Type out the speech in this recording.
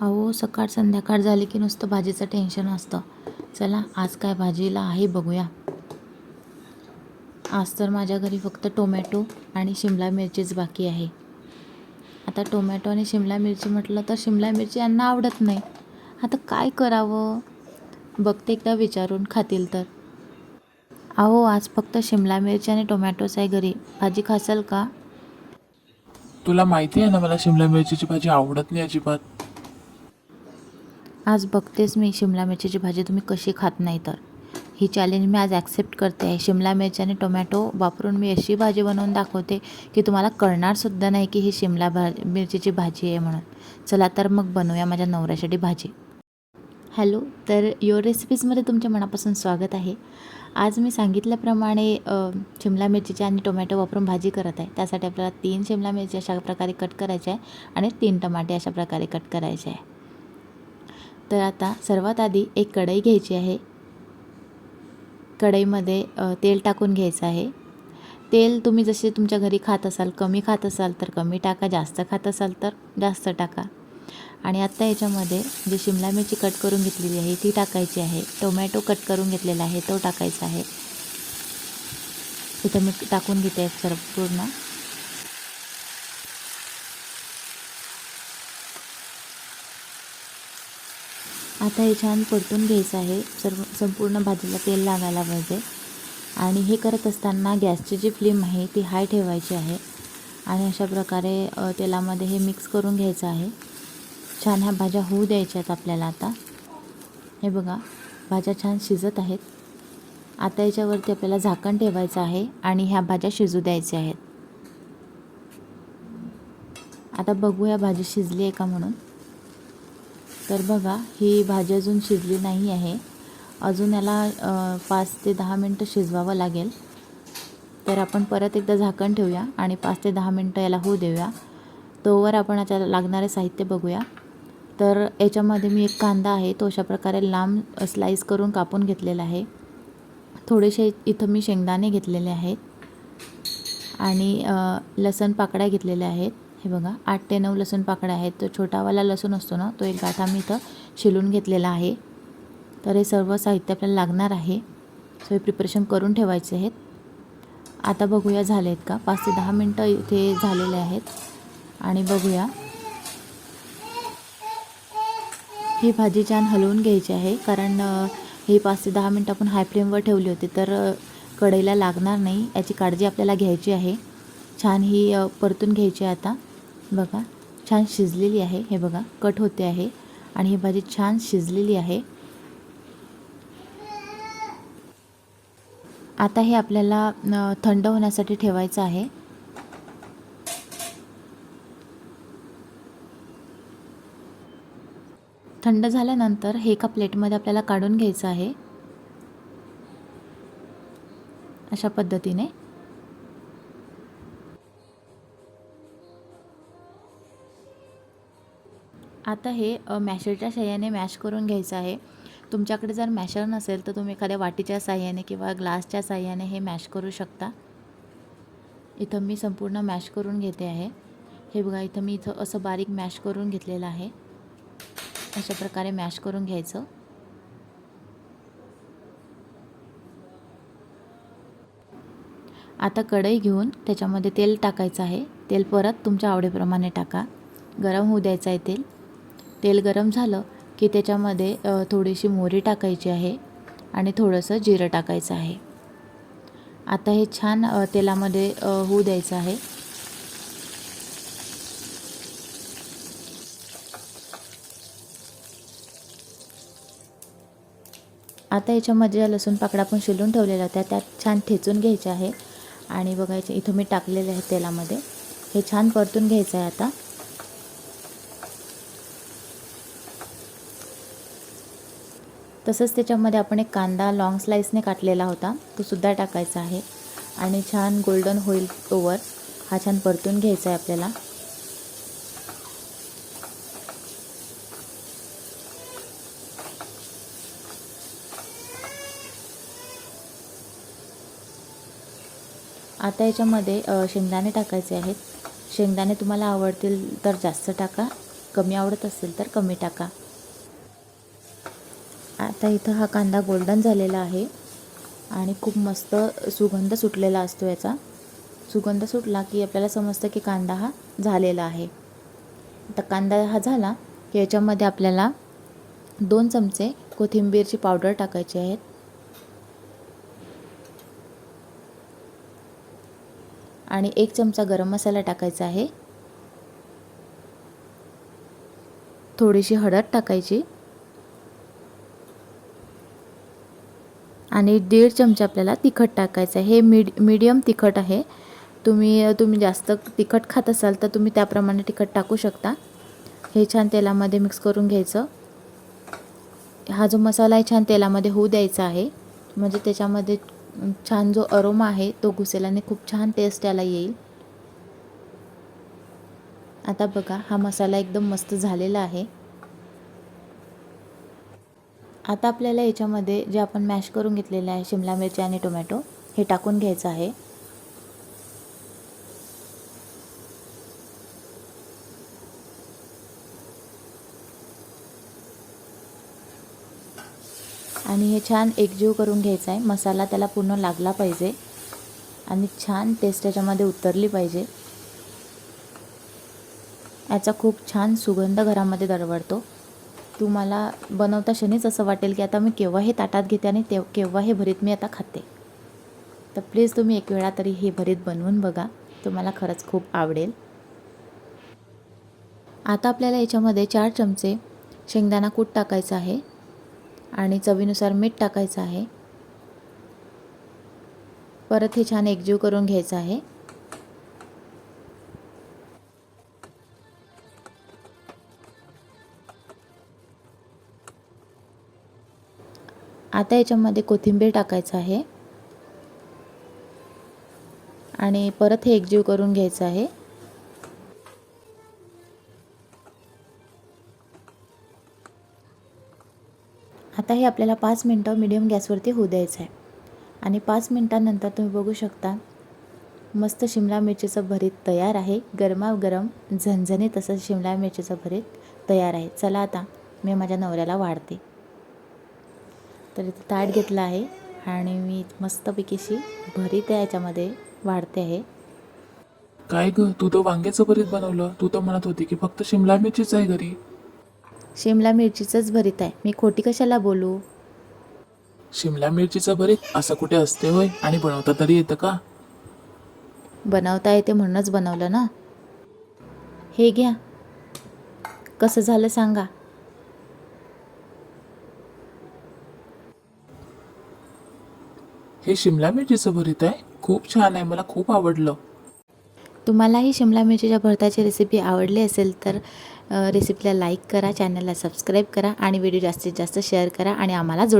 अहो सकाळ संध्याकाळ झाली की नुसतं भाजीचं टेन्शन असतं. चला आज काय भाजीला आहे बघूया. आज तर माझ्या घरी फक्त टोमॅटो आणि शिमला मिरचीच बाकी आहे. आता टोमॅटो आणि शिमला मिरची म्हटलं तर शिमला मिरची यांना आवडत नाही. आता काय करावं? बघते एकदा विचारून खातील तर. अहो आज फक्त शिमला मिरची आणि टोमॅटोच आहे घरी. भाजी खासाल का? तुला माहिती आहे ना मला शिमला मिरचीची भाजी आवडत नाही अजिबात? आज बघतेच मी शिमला मिरचीची भाजी तुम्ही कशी खात नाही तर. ही चॅलेंज मी आज ॲक्सेप्ट करते आहे. शिमला मिरची आणि टोमॅटो वापरून मी अशी भाजी बनवून दाखवते की तुम्हाला कळणारसुद्धा नाही की ही शिमला भा मिरचीची भाजी आहे म्हणून. चला तर मग बनवूया माझ्या नवऱ्यासाठी भाजी. हॅलो तर युअर रेसिपीजमध्ये तुमच्या मनापासून स्वागत आहे. आज मी सांगितल्याप्रमाणे शिमला मिरचीची आणि टोमॅटो वापरून भाजी करत आहे. त्यासाठी आपल्याला तीन शिमला मिरची अशा प्रकारे कट करायची आहे आणि तीन टमाटे अशा प्रकारे कट करायचे आहे. तर आता सर्वात आधी एक कढई घ्यायची आहे. कढईमध्ये तेल टाकून घ्यायचं आहे. तेल तुम्ही जसे तुमच्या घरी खात असाल कमी खात असाल तर कमी टाका. जास्त खात असाल तर जास्त टाका. आणि आत्ता याच्यामध्ये जी शिमला मिरची कट करून घेतलेली आहे ती टाकायची आहे. टोमॅटो कट करून घेतलेला आहे तो टाकायचा आहे. इथं मी टाकून घेते सर्व पूर्ण. आता हे छान परतून घ्यायचं आहे. सर्व संपूर्ण भाजीला तेल लागायला पाहिजे. आणि हे करत असताना गॅसची जी फ्लेम आहे ती हाय ठेवायची आहे. आणि अशा प्रकारे तेलामध्ये हे मिक्स करून घ्यायचं आहे. छान ह्या भाज्या होऊ द्यायच्या आहेत आपल्याला आता. हे बघा भाज्या छान शिजत आहेत. आता याच्यावरती आपल्याला झाकण ठेवायचं आहे आणि ह्या भाज्या शिजू द्यायच्या आहेत. आता बघू ह्या भाजी शिजली आहे का म्हणून. तर बघा ही भाजी अजून शिजली नाही आहे. अजून याला पाच ते दहा मिनटं शिजवावं लागेल. तर आपण परत एकदा झाकण ठेवूया आणि पाच ते दहा मिनटं याला होऊ देऊया. तोवर आपण आता लागणारे साहित्य बघूया. तर याच्यामध्ये मी एक कांदा आहे तो अशा प्रकारे लांब स्लाईस करून कापून घेतलेला आहे. थोडेसे इथं मी शेंगदाणे घेतलेले आहेत. आणि लसण पाकळ्या घेतलेल्या आहेत. हे बघा आठ ते नऊ लसूण पाकळ्या आहेत. तो छोटावाला लसूण असतो ना तो एक गाठा मी इथं शिलून घेतलेला आहे. तर हे सर्व साहित्य आपल्याला लागणार आहे. सो हे प्रिपरेशन करून ठेवायचे आहेत. आता बघूया झाले आहेत का? पाच ते दहा मिनटं इथे झालेले आहेत. आणि बघूया. ही भाजी छान हलवून घ्यायची आहे कारण ही पाच ते दहा मिनटं आपण हाय फ्लेमवर ठेवली होती तर कढईला लागणार नाही. याची काळजी आपल्याला घ्यायची आहे. छान ही परतून घ्यायची आहे आता. बघा छान शिजलेली आहे. हे बघा कट होते आहे. आणि ही भाजी छान शिजलेली आहे. आता हे आपल्याला थंड होण्यासाठी ठेवायचं आहे. थंड झाल्यानंतर हे एका प्लेटमध्ये आपल्याला काढून घ्यायचं आहे. अशा पद्धतीने. आता हे मॅशरच्या साह्याने मॅश करून घ्यायचं आहे. तुमच्याकडे जर मॅशर नसेल तर तुम्ही एखाद्या वाटीच्या साह्याने किंवा ग्लासच्या साह्याने हे मॅश करू शकता. इथं मी संपूर्ण मॅश करून घेते आहे. हे बघा इथं मी इथं असं बारीक मॅश करून घेतलेलं आहे. अशा प्रकारे मॅश करून घ्यायचं. आता कढई घेऊन त्याच्यामध्ये तेल टाकायचं आहे. तेल परत तुमच्या आवडीप्रमाणे टाका. गरम होऊ द्यायचं आहे तेल. तेल गरम झालं की त्याच्यामध्ये थोडीशी मोहरी टाकायची आहे आणि थोडंसं जिरं टाकायचं आहे. आता हे छान तेलामध्ये होऊ द्यायचं आहे. आता याच्यामध्ये ज्या लसूण पाकडा पण शिलून ठेवलेला त्या त्यात छान ठेचून घ्यायच्या आहे. आणि बघायचे इथं मी टाकलेले आहे तेलामध्ये. हे छान परतून घ्यायचं आहे आता. तसंच त्याच्यामध्ये आपण एक कांदा लॉंग स्लाईसने काटलेला होता. तो सुद्धा टाकायचा आहे. आणि छान गोल्डन होईल ओवर हा छान परतून घ्यायचा आहे आपल्याला. आता याच्यामध्ये शेंगदाणे टाकायचे आहेत. शेंगदाणे तुम्हाला आवडतील तर जास्त टाका. कमी आवडत असेल तर कमी टाका. आता इथं हा कांदा गोल्डन झालेला आहे आणि खूप मस्त सुगंध सुटलेला असतो याचा. सुगंध सुटला की आपल्याला समजतं की कांदा हा झालेला आहे. आता कांदा हा झाला की याच्यामध्ये आपल्याला दोन चमचे कोथिंबीरची पावडर टाकायची आहेत आणि एक चमचा गरम मसाला टाकायचा आहे. थोडीशी हळद टाकायची. आणि दीड चमचा आपल्याला तिखट टाकायचं आहे. हे मीड मीडियम तिखट आहे. तुम्ही तुम्ही जास्त तिखट खात असाल तर तुम्ही त्याप्रमाणे तिखट टाकू शकता. हे छान तेलामध्ये मिक्स करून घ्यायचं. हा जो मसाला आहे छान तेलामध्ये होऊ द्यायचा आहे. म्हणजे त्याच्यामध्ये छान जो अरोमा आहे तो घुसेल्याने खूप छान टेस्ट याला येईल. आता बघा हा मसाला एकदम मस्त झालेला आहे. आता आपल्याला याच्यामध्ये जे आपण मॅश करून घेतलेलं आहे शिमला मिरची आणि टोमॅटो हे टाकून घ्यायचं आहे. आणि हे छान एकजीव करून घ्यायचं आहे. मसाला त्याला पूर्ण लागला पाहिजे आणि छान टेस्ट त्याच्यामध्ये उतरली पाहिजे. याचा खूप छान सुगंध घरामध्ये दरवळतो. तुम्हाला बनवता क्षणीच असं वाटेल की आता मी केव्हा हे ताटात घेते आणि तेव केव्हा हे भरीत मी आता खाते. तर प्लीज तुम्ही एक वेळा तरी हे भरीत बनवून बघा. तुम्हाला खरंच खूप आवडेल. आता आपल्याला याच्यामध्ये चार चमचे शेंगदाणा कूट टाकायचं आहे आणि चवीनुसार मीठ टाकायचं आहे. परत हे छान एकजीव करून घ्यायचं आहे. आता याच्यामध्ये कोथिंबीर टाकायचं आहे. आणि परत हे एकजीव करून घ्यायचं आहे. आता हे आपल्याला पाच मिनटं मिडियम गॅसवरती होऊ द्यायचं आहे आणि पाच मिनटानंतर तुम्ही बघू शकता मस्त शिमला मिरचीचं भरीत तयार आहे. गरमागरम झणझणीत असं शिमला मिरचीचं भरीत तयार आहे. चला आता मी माझ्या नवऱ्याला वाढते. तर इथे ताट घेतलं आहे आणि मी मस्तपैकीशी भरीत आहे याच्यामध्ये वाढते आहे. काय ग तू तर वांग्याचं भरीत बनवलं. तू तर म्हणत होती की फक्त शिमला मिरचीच आहे घरी. शिमला मिरचीचंच भरीत आहे. मी खोटी कशाला बोलू? शिमला मिरचीचं भरीत असं कुठे असते होय? आणि बनवता तरी येतं का? बनवता येते म्हणूनच बनवलं ना? हे घ्या. कसं झालं सांगा. हे शिमला मिरचीचं भरीत आहे. खूप छान आहे. मला खूप आवडलं. तुम्हालाही शिमला मिरचीच्या भरताची रेसिपी आवडली असेल तर रेसिपीला लाईक करा चॅनलला सबस्क्राईब करा आणि व्हिडिओ जास्तीत जास्त शेअर करा आणि आम्हाला जोड